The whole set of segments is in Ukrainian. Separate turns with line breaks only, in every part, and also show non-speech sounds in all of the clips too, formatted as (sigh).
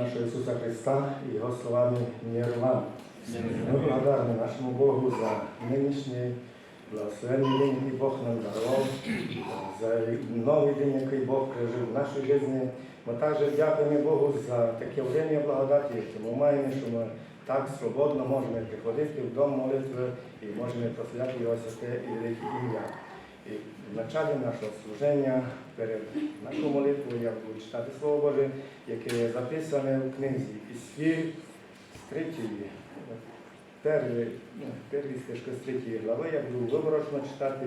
нашого Ісуса Христа і Його словами миру вам. Ми благодарні нашому Богу за нинішній благословенний день, який Бог нам дарував, за новий день, який Бог прожив в нашій житті. Ми також дякуємо Богу за таке время благодаті, яке ми маємо, що ми так свободно можемо приходити в дом молитви і можемо прославляти Його святе і велике ім'я. І в началі нашого служення, перед нашою молитвою, я буду читати Слово Боже, яке записане в книзі Ісфір з третьої, першої, ну, стежки з третьої глави. Я буду виборочно читати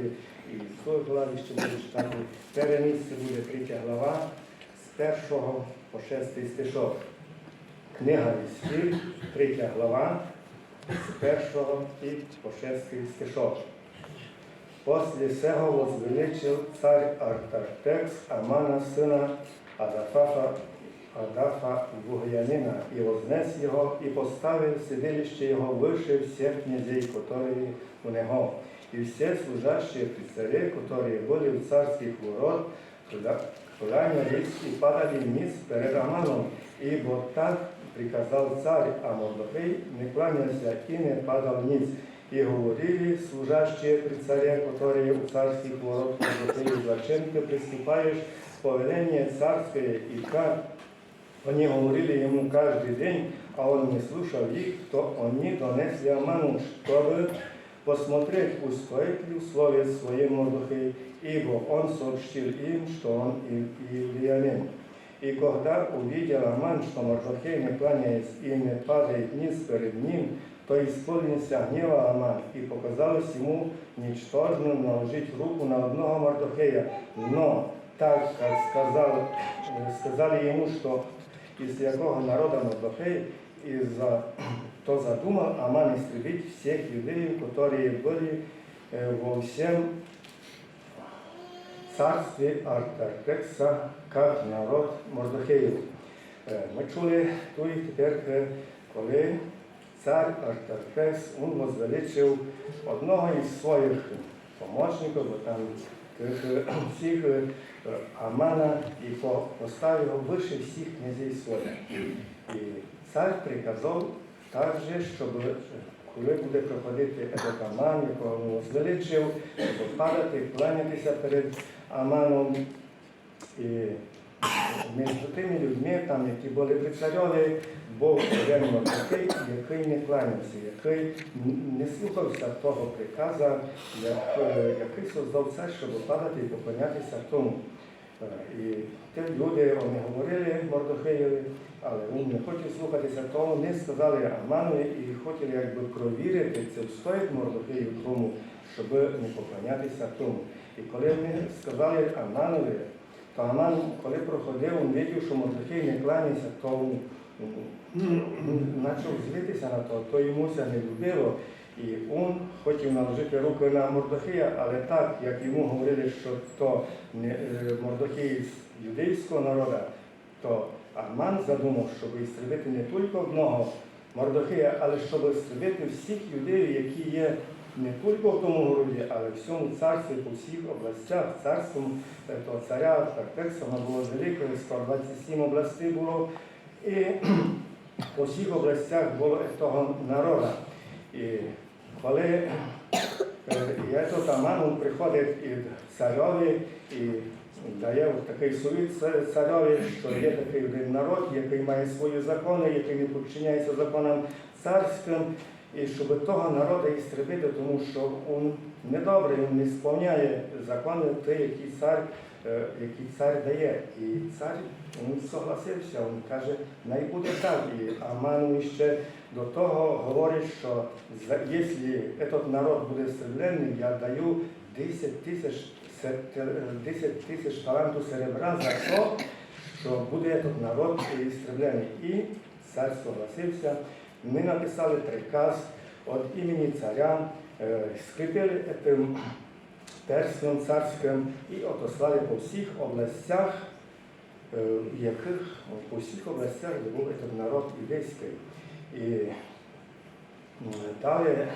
і з своєї глави ще буду читати. Перше місце буде третя глава з першого по шестий стишок. Книга Ісфір, третя глава, з першого і по шестий стишок. После сего возвеличил царь Артартекс Амана сына Адафафа, Адафа Вугянина, и вознес его, и поставил седилище его выше всех князей, которые у него. И все служащие при царе, которые были у царских ворот, туда кланялись и падали вниз перед Аманом, ибо так приказал царь, а Мордохей не кланялся и не падал вниз. И говорили служащие при царе, которые у царских ворот Мордохею, зачем ты приступаешь повеление царское и как они говорили ему каждый день, а он не слушал их, то они донесли Аману, чтобы посмотреть, устоит ли условие своим Мордохей, ибо он сообщил им, что он иудеянин. И когда увидел Аман, что Мордохей, не кланяясь и не падает вниз перед ним, то исполнился гнева Аман, и показалось ему ничтожным наложить руку на одного Мордохея. Но так как сказал, э, сказали ему, что из якого народа Мордохей, и за, (clears throat) то задумал Аман истребить всех евреев, которые были э, во всем царстві Артаркекса, як народ Мордохеїв. Е, Ми чули тут і тепер, е, коли цар Артаркекс він возвеличив одного із своїх помічників, бо там тих всіх е, Амана і поставив його вище всіх князів своїх. І цар приказав також, щоб е, коли буде проходити Аман, якого він возвеличив, щоб падати, кланятися перед Аманом. І між тими людьми, там, які були при царьові, був один такий, який не кланявся, який не слухався того приказа, як, який создав цар, щоб падати і поклонятися тому. Е, І ті люди вони говорили Мордохеєві, але він не хотів слухатися того, не сказали Аману і хотіли якби провірити, це встоїть Мордохею тому, щоб не поклонятися тому. І коли вони сказали Аманові, то Аман, коли проходив, він бачив, що Мордохей не кланяється, то він м, почав злитися на то, то йому це не любило. І він хотів наложити руки на Мордохея, але так, як йому говорили, що то не е, Мордохей з юдейського народу, то Аман задумав, щоб істребити не тільки одного Мордохея, але щоб істребити всіх юдеїв, які є не тільки в тому городі, але в всьому царстві, по всіх областях, царством е, того царя Тартекса, воно було велике, 127 областей було, і (clears throat) по всіх областях було того народу. І коли е, этот Аман приходить і царьові і дає такий совіт царьові, що є такий один народ, який має свої закони, який не підчиняється законам царським, і щоб того народу істребити, тому що він недобрий, він не сповняє закони ті, які цар, е, які цар дає. І цар согласився, він каже, най буде так. І Аману ще до того говорить, що якщо этот народ буде стрілений, я даю 10 тисяч се- 10 тисяч талантів серебра за то, що буде этот народ істреблений. І цар согласився. Ми написали приказ від імені царя, е, скріпили тим перстом царським і отослали по всіх областях, е, яких по всіх областях, де був этот народ ідейський. І далі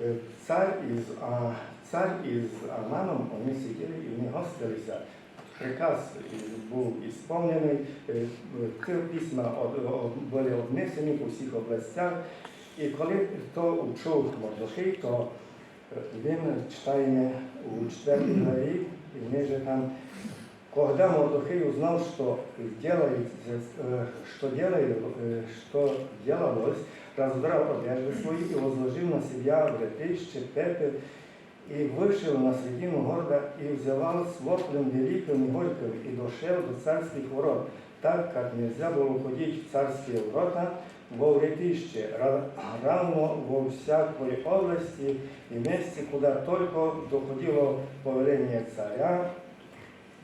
е, цар із, а, цар із Аманом вони сиділи і вони гостилися. приказ був ісповнений, е, письма були обнесені по всіх областях. І коли то учув Мордохей, то він читає у четвертій главі, і ниже там, когда Мордохей узнал, что делает, э, что делает, э, что делалось, раздрал одежды свои и возложил на себя вретище, пепел, и вышел на середину города, и взывал с воплем великим и горьким, и дошел до царских ворот, так как нельзя было уходить в царские ворота, во вретище, равно во всякой области и месте, куда только доходило повеление царя,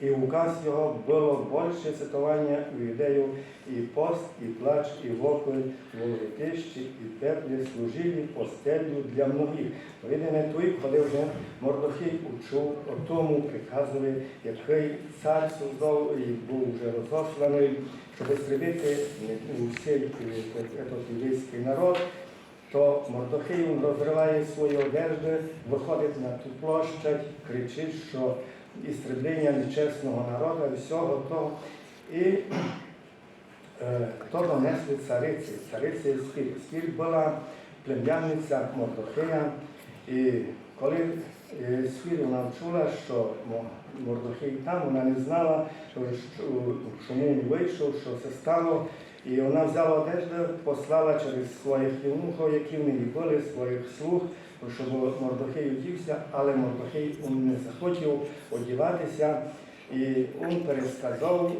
і указ його було більше цитування у ідею, і пост, і плач, і вопль, волотищі, і пеплі служили постелью для многих. Видимо, той, коли вже Мордохій учув о тому приказові, який цар создав і був вже розосланий, щоб стрибити усій єврейський народ, то Мордохей розриває свої одежди, виходить на ту площадь, кричить, що істреблення нечесного народу всього того. І е, то донесли цариці, цариці Ескіль. Ескіль була плем'янниця Мордохея, і коли Ескіль вона чула, що Мо- Мордохей там, вона не знала, чому він вийшов, що це стало. І вона взяла одежду, послала через своїх євнухів, які в неї були, своїх слуг, щоб Мордохей одівся, але Мордохей не захотів одіватися. І він пересказав,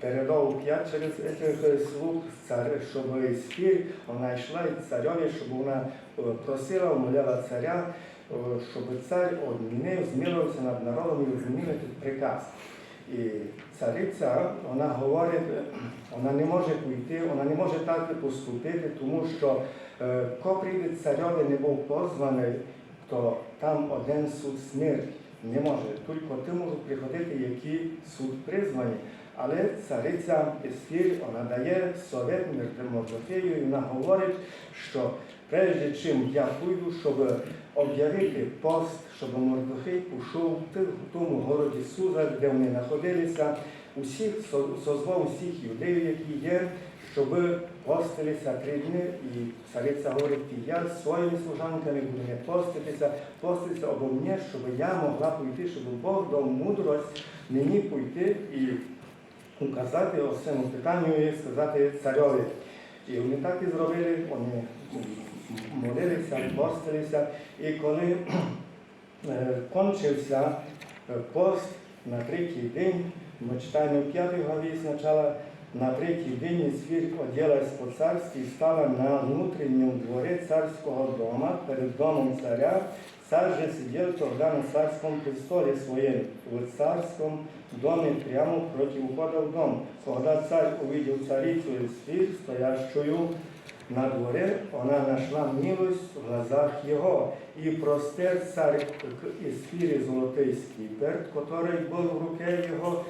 передав п'ять через цих слуг, цар, щоб спір, вона йшла і цареві, щоб вона просила, умоляла царя, щоб цар одмінив, змілився над народом і змінив приказ. І цариця, вона говорить, е, вона не може піти, вона не може так поступити, тому що е, коли прийде царьові не був позваний, то там один суд смерті не може. Тільки ти можуть приходити, які суд призвані. Але цариця Естір, вона дає совет Мордохею, і вона говорить, що прежде чим я пойду, щоб об'явити пост, щоб Мордохей пішов в тому городі Суза, де вони знаходилися, усіх со- созвав усіх юдеїв, які є, щоб постилися три дні. І цариця говорить, я з своїми служанками буду не поститися, поститися обо мені, щоб я могла пойти, щоб Бог дав мудрость мені пойти і указати о цьому питанню і сказати царьові. І вони так і зробили, вони молилися, постилися. І коли е, кончився е, пост на третій день, ми читаємо в п'ятій главі спочатку, на третій день звір оделась по-царськи і стала на внутреннем дворі царського дома перед домом царя. Цар же сидел тогда на царском престоле своем, в царском доме прямо против входа в дом. Когда царь увидел царицу Эстир, стоящую на дворе, она нашла милость в глазах его. И простер царь к Эстире золотой скипер, который был в руке его,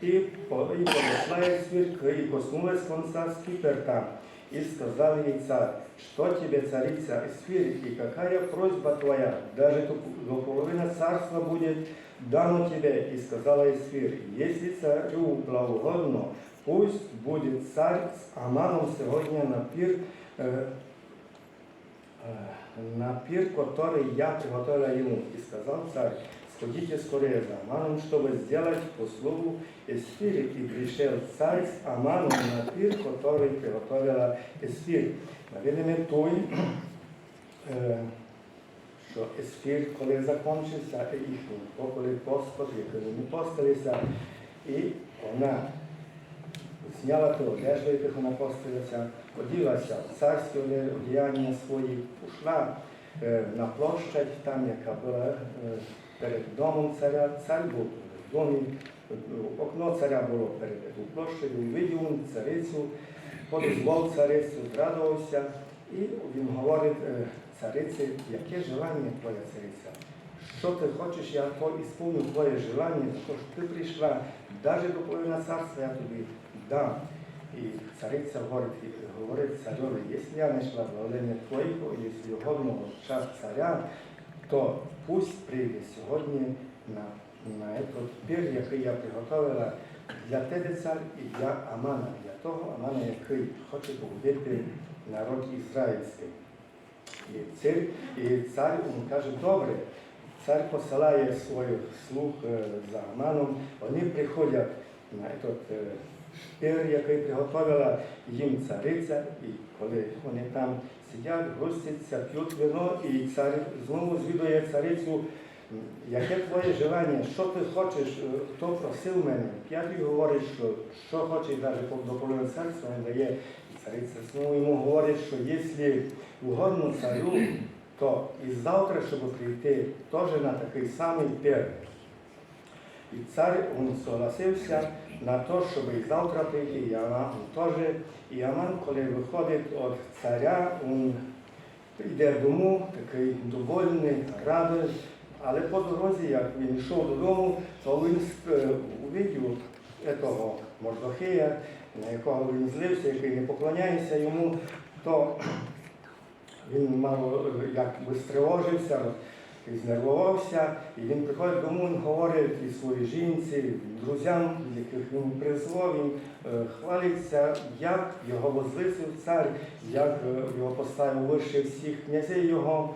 и, по, и подошла Эстир, к- и коснулась конца скипер там. И сказал ей царь, что тебе, царица Эсфир, и какая просьба твоя? Даже до, до половины царства будет дано тебе. И сказала Эсфир, если царю благоугодно, пусть будет царь с Аманом сегодня на пир, э, э, на пир, который я приготовила ему. И сказал царь, сходите скорее за Аманом, чтобы сделать услугу Эсфире. И пришел царь с Аманом на пир, который приготовила Эсфир. Видимо, той, е, що Есфір, коли закінчився, їхній, коли Господь, як вони постилися, і вона зняла ту одежду, яких вона постилася, оділася в царські одіяння свої, пішла е, на площадь, там, яка була е, перед домом царя. Цар був в домі, окно царя було перед і видів царицю, подозвав царицю, зрадувався, і він говорить е, цариці, яке желання твоя цариця? Що ти хочеш, я то ісполню твоє желання, що ти прийшла, навіть до половини царства я тобі дам. І цариця говорить, говорить цареві, якщо я знайшла благоволення твоєго, якщо годного час царя, то пусть прийде сьогодні на на этот пир, який я приготовила для тебе, цар, і для Амана, для того Амана, який хоче побудити народ ізраїльський. І цар, і цар він каже, добре, цар посилає своїх слуг е, за Аманом, вони приходять на этот е, пир, який приготовила їм цариця, і коли вони там сидять, гостяться, п'ють вино, і цар знову звідує царицю, яке твоє желання, що ти хочеш, е, хто просив мене? П'ятий говорить, що що хоче, навіть до половини царства не дає. І цариця знову йому говорить, що якщо угодно царю, то і завтра, щоб прийти, теж на такий самий пир. І цар він согласився на те, щоб і завтра прийти, і Аман теж. І Аман, коли виходить від царя, він йде дому, такий довольний, радий. Але по дорозі, як він йшов додому, то він е, увидів того Мордохея, на якого він злився, який не поклоняється йому, то він мало е, якби стривожився, і знервувався, і він приходить дому, він говорить і своїй жінці, друзям, яких він призвав, він е, хвалиться, як його возвисив цар, як е, його поставив вище всіх князей його,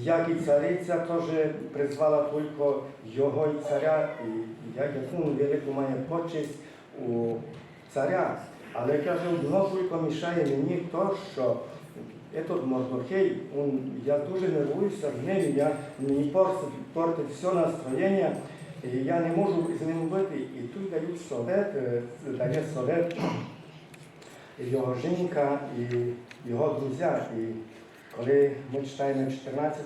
як і цариця теж призвала тільки його і царя, і як яку велику має почесть у царя. Але каже, воно тільки мішає мені то, що этот Мордохей, он, я дуже нервуюся з ним, я, мені портить, портить все настроєння, і я не можу з ним бути. І тут дають совет, е, дає совет його жінка і його друзі. І коли ми читаємо 14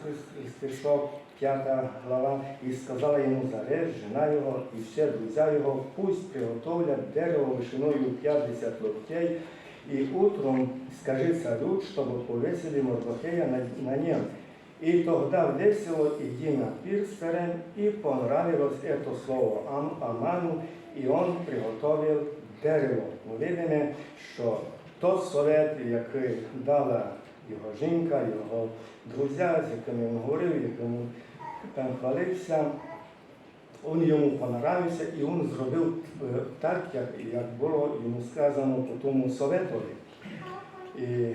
стишок, 5 глава, і сказала йому Зарез, жена його і все друзі його, пусть приготовлять дерево вишиною 50 локтей, и утром скажи царю, чтобы повесили Мордохея на, на нем. И тогда весело иди на пир с царем, и понравилось это слово Ам, Аману, и он приготовил дерево. Ми видимо, що тот совет, який дала його жінка, його друзі, з якими він говорив, якими там хвалився, він йому понравився і він зробив е, так, як, як було йому сказано по тому советові. І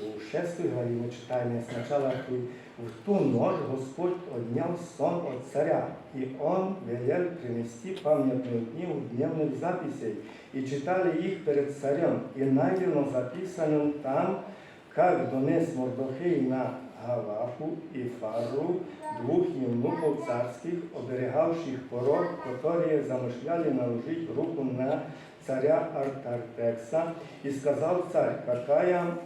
у шестій главі ми читаємо спочатку, в ту ночь Господь отнял сон от царя, и он велел принести памятную книгу дневных записей, и читали их перед царем, и найдено записанным там, как донес Мордохей на Гавафу и Фару, двух евнухов царских, оберегавших порог, которые замышляли наложить руку на царя Артартекса, и сказал царь, какая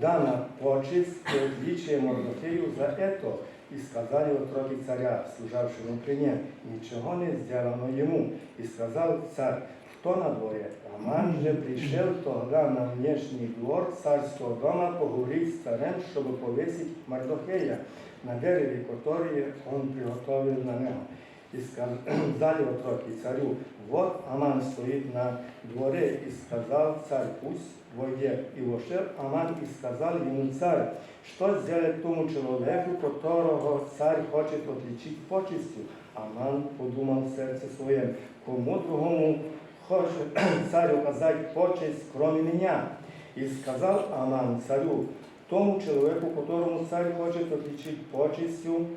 дана почесть и отличие Мордохею за это, и сказали отроки царя, служавшему при нем, ничего не сделано ему. И сказал царь, кто на дворе? Аман же пришел тогда на внешний двор царского дома поговорить с царем, чтобы повесить Мордохея на дереве, которое он приготовил на него. И сказали (clears throat) отроки царю, вот Аман стоит на дворе, и сказал царь, пусть войдет. И вошел Аман и сказал ему царь, что сделать тому человеку, которого царь хочет отличить почестью? Аман подумал в сердце своем, кому другому хочет (clears throat) царь оказать почесть, кроме меня? И сказал Аман царю, тому человеку, которому царь хочет отличить почестью,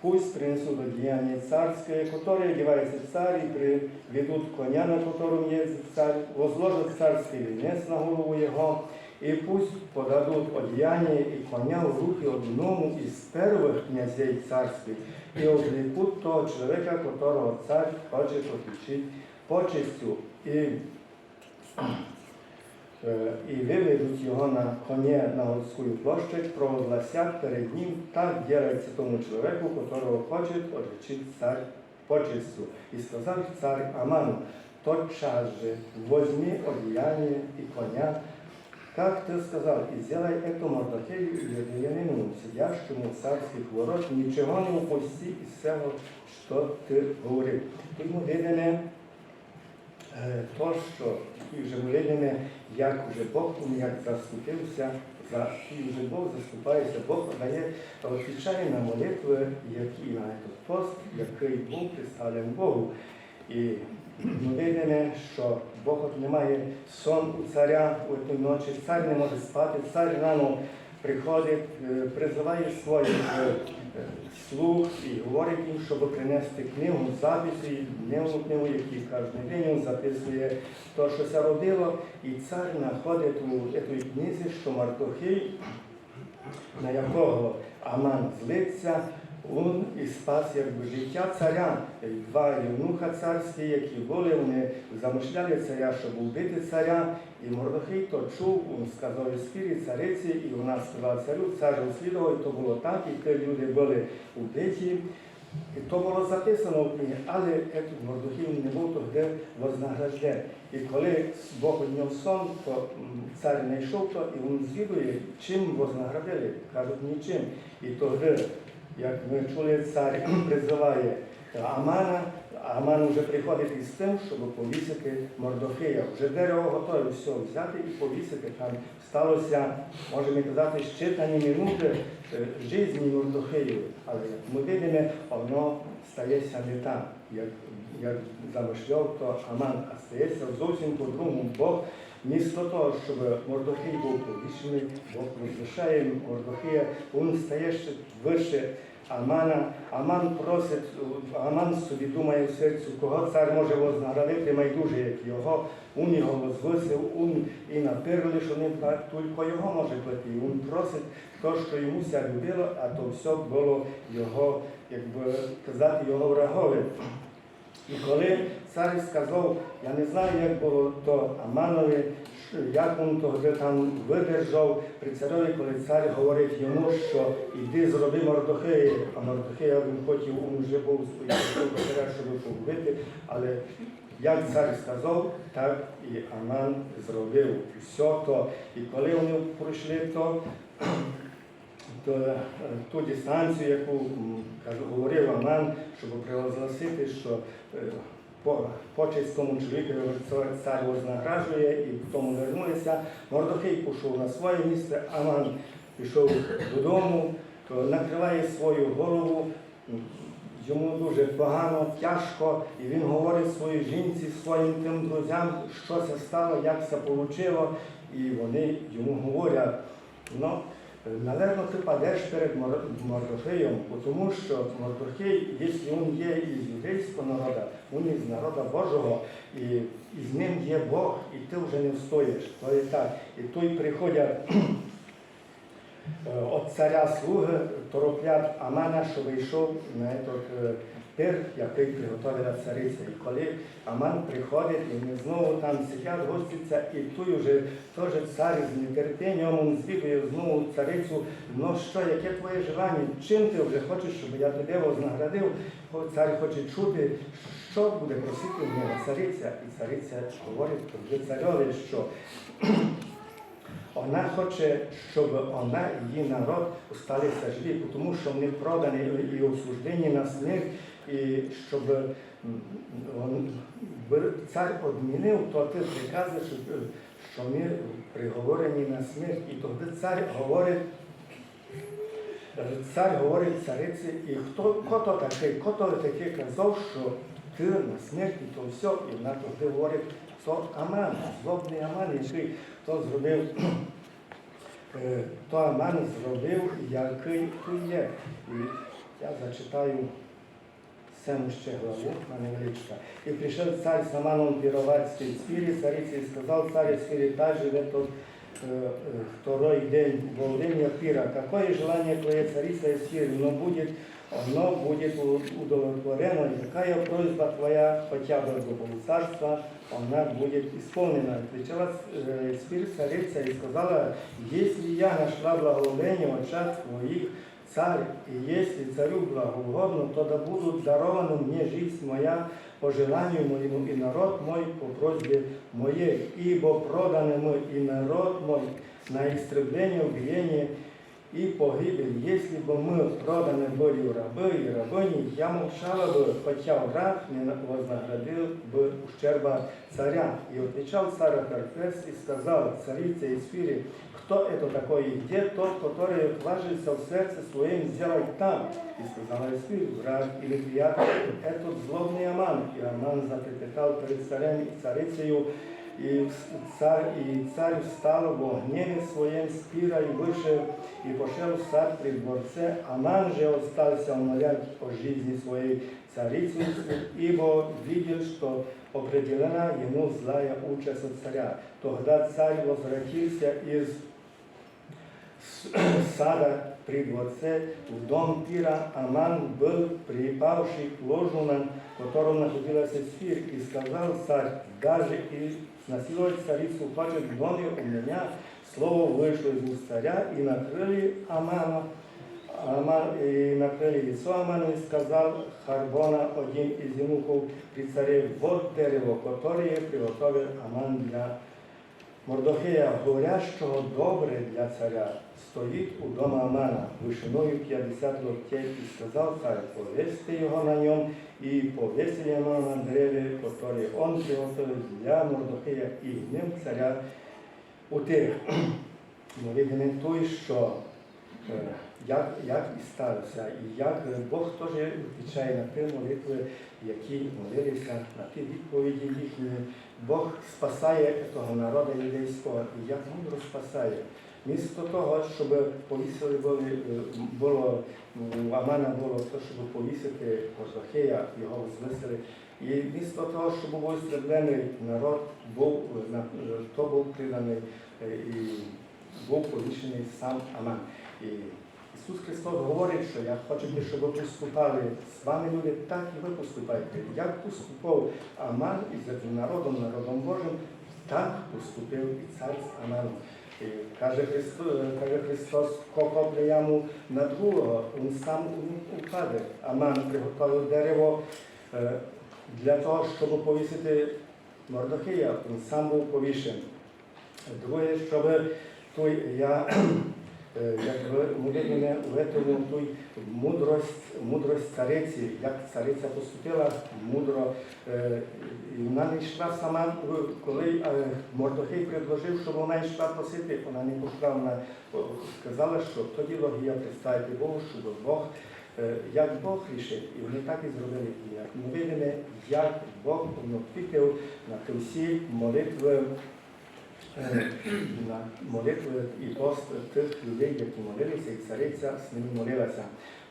пусть принесут одеяние царское, которое одевается царь, и приведут коня, на котором ездит царь, возложат царский венец на голову его, и пусть подадут одеяние и коня в руки одному из первых князей царских, и отвлекут того человека, которого царь хочет отличить почестю І Е, і виведуть його на коні на Городскую площадь, провозгласят перед ним, так делается тому человеку, которого хочет отличить царь почестью. И сказал царь Аману, тотчас же возьми одеяние и коня, как ты сказал, и сделай это Мордохею и Евреянину, сидящему в царских ворот, ничего не упусти из всего, что ты говорил. Тут мы е, то, що ті вже молитвами, як уже Бог як заступився, за і вже Бог заступається, Бог дає, відповідає на молитви, які на этот пост, який був представлений Богу. І видимо, що Бог немає сон у царя у ту ночі, цар не може спати, цар рано приходить, е, призиває своїх е, і говорить їм, щоб принести книгу, записи, дневну книгу, які кожен день він записує то, що це робило, і цар знаходить у цій книзі, що Мартохій, на якого Аман злиться, він і спас якби життя царя. Два євнуха царські, які були, вони замишляли царя, щоб вбити царя. І Мордохей то чув, він сказав спірі цариці, і вона сказала царю, цар розслідував, і то було так, і ті люди були вбиті. І то було записано в книгі, але ету Мордохій не був тоді вознагражден. І коли Бог нього сон, то цар не йшов, то і він звідує, чим вознаградили. Кажуть, нічим. І тоді, як ми чули, цар призиває Амана, Аман вже приходить із тим, щоб повісити Мордохея. Вже дерево готове все взяти і повісити. Там сталося, можемо казати, щитані минути е, житті Мордохею. Але як ми видимо, воно стається не так, як, як замишляв то Аман, а стається зовсім по-другому. Бог Місто того, щоб Мордохей був повішений, Бог возвишає Мордохея, він стає ще вище Амана. Аман просить, Аман собі думає в серці, кого цар може вознаградити майдуже, як його. Він його возвисив, він і наперли, що так, тільки його може плати. Він просить то, що йому ся любило, а то все було його, якби казати, його врагове. І коли цар сказав, я не знаю, як було то Аманові, як він тоді там видержав при цареві, коли цар говорить йому, що іди зроби Мордохея, а Мордохея він хотів, він вже був до царя, щоб побити, але як цар сказав, так і Аман зробив. Все то. І коли вони пройшли то, ту дистанцію, яку кажу, говорив Аман, щоб проголосити, що е, почесть тому чоловікові цар- вознагражує, і тому вернулися. Мордохей пішов на своє місце, Аман пішов додому, накриває свою голову. Йому дуже погано, тяжко, і він говорить своїй жінці, своїм тим друзям, що це стало, як це вийшло, і вони йому говорять, ну, Наверно, ти падеш перед Мор- Мордохеєм, тому що Мордохей, якщо він є із юдейського народу, він із народу Божого, і, і з ним є Бог, і ти вже не встоїш. То є так. І той приходять от царя слуги, тороплять Амана, що вийшов на е, пир, який приготовила цариця. І коли Аман приходить, і вони знову там сидять, гостяться, і тут вже теж цар з нетерпінням звідує знову царицю, ну що, яке твоє желання, чим ти вже хочеш, щоб я тебе вознаградив? Цар хоче чути, що буде просити в нього цариця. І цариця говорить тоді цареві, що вона хоче, щоб вона і її народ осталися живі, тому що вони продані і осуждені на смерть, і щоб цар відмінив, то ти прикази, що, ми приговорені на смерть. І тоді цар говорить, цар говорить цариці, і хто, хто такий, хто то такий казав, що на смерті, то все, і вона тоді говорить, то Аман, злобний Аман, який то зробив Е, то Аман зробив, який ти є. І я зачитаю сему ще главу, на невеличка. І прийшов цар з Аманом піровацький спірі, цариці, і сказав царю спірі, та живе тот э, э, второй день волнения пира. Какое желание твоей царица и спиры, но будет, оно будет у- удовлетворено. И какая просьба твоя, хотя бы до царства, она будет исполнена. Отвечала э, спир царица и сказала, если я нашла благоволение в очах твоих, царь, и если царю благоугодно, то да будут дарованы мне жизнь моя по желанию моему и народ мой по просьбе моей, ибо проданы мы и народ мой на истребление, убиение, и погибель, если бы мы проданы были в рабы и рабыни, я молчала бы, хотя враг не вознаградил бы ущерба царя. И отвечал царь Архарфес и сказал царице Исфире, кто это такой и где тот, который отважился в сердце своем сделать там? И сказала Исфире, враг или приятель, этот злобный Аман. И Аман затрепетал перед царем и царицею, и царь, и царь встал в гневе своем с пира и вышел, и пошел в сад при дворце. Аман же остался умолять о жизни своей царицы, ибо видел, что определена ему злая участь от царя. Тогда царь возвратился из сада при дворце в дом пира. Аман был припавший к ложу, на котором находилась Эсфир, и сказал царь, даже и насиловать царицу хочет в доме у меня. Слово вышло из уст царя, и накрыли Амана, Аман, и накрыли лицо Аману, и сказал Харбона, один из евнухов при царе, вот дерево, которое приготовил Аман для Мордохея, говорящого добре для царя, стоїть у дома Амана вишиною 50 локтей, і сказав цар, повесьте його на ньому, і повесили його на дереві, котрі он приготовив для Мордохея, і ним царя утих. Ми видимо той, що як, як і сталося, і як Бог теж відповідає на ті молитви, які молилися, на ті відповіді їхні. Бог спасає того народу юдейського, і як мудро спасає. Місто того, щоб повісили були, е, було Амана було те, щоб повісити Мордохея, його звисили. І місто того, щоб був істреблений народ, був то був приданий е, і був повішений сам Аман. І Ісус Христос говорить, що як хочете, щоб ви поступали з вами люди, так і ви поступайте. Як поступав Аман із народом, народом Божим, так поступив і цар з Аманом. І каже Христос, каже Христос, копле яму на другого, він сам упаде. Аман приготував дерево е, для того, щоб повісити Мордохея, він сам був повішений. Друге, щоб той я як ви мене витягнув той мудрость, мудрость цариці, як цариця поступила мудро. е, І вона не йшла сама, коли е, Мордохей предложив, щоб вона йшла просити, вона не пішла, вона сказала, що то діло представити Богу, щоб Бог, е, як Бог рішив, і вони так і зробили. Як видимо, як Бог відповів на всі молитви е, молитви і пост тих людей, які молилися, і цариця з ними молилася.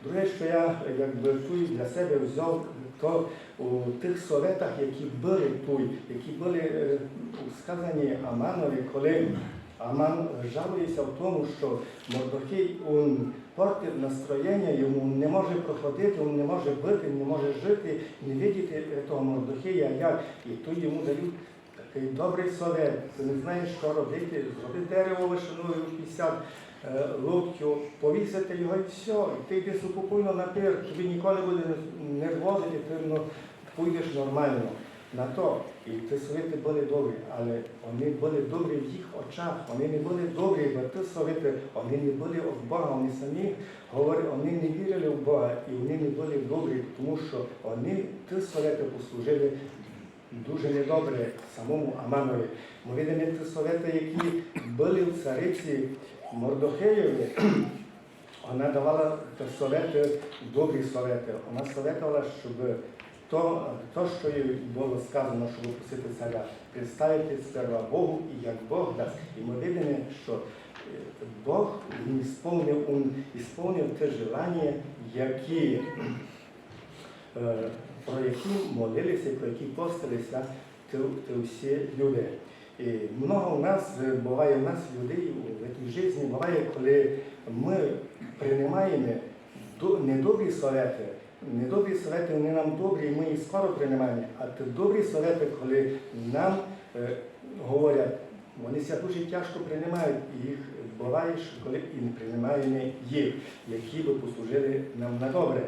Друге, що я якби тут для себе взяв, то у тих советах, які були тут, які були е, сказані Аманові, коли Аман жалується в тому, що Мордохей він портить настроєння, йому не може проходити, він не може бити, не може жити, не видіти того Мордохея, як. І тут йому дають добрий совет. Ти не знаєш, що робити, зроби дерево вишиною 50 е, локтів, повісити його і все. І ти йди спокійно на пир, тобі ніколи буде нервозити, ти ну, пойдеш нормально на то. І ті совіти були добрі, але вони були добрі в їх очах, вони не були добрі, бо ті совіти, вони не були від Бога, вони самі говорили, вони не вірили в Бога, і вони не були добрі, тому що вони ті совіти послужили дуже недобре самому Аманові. Ми видимо ті совіти, які були в цариці Мордохеєві, (clears throat) вона давала ті добрі совіти. Вона советувала, щоб то, то, що їй було сказано, щоб просити царя, представити сперва Богу і як Бог дасть. І ми видимо, що е, Бог він ісполнив те желання, які е, про які молилися, про які постилися ті, всі люди. І много у нас е, буває у нас людей в цій житті, буває, коли ми приймаємо недобрі совети, недобрі совети, вони нам добрі, ми їх скоро приймаємо, а добрі совети, коли нам е, говорять, вони ся дуже тяжко приймають, і їх буває, коли і не приймаємо їх, які би послужили нам на добре.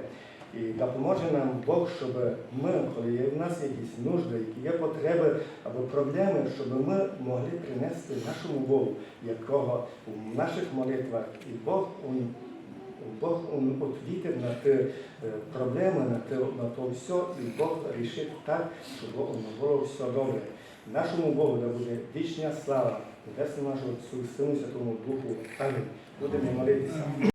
І допоможе нам Бог, щоб ми, коли є в нас якісь нужди, які є потреби або проблеми, щоб ми могли принести нашому Богу, якого у наших молитвах і Бог он, Бог відповідає на ті е, проблеми, на те, на то все, і Бог рішить так, щоб воно було все добре. Нашому Богу да буде вічна слава, Небесному нашого Сину Святому Духу. Амінь. Будемо молитися.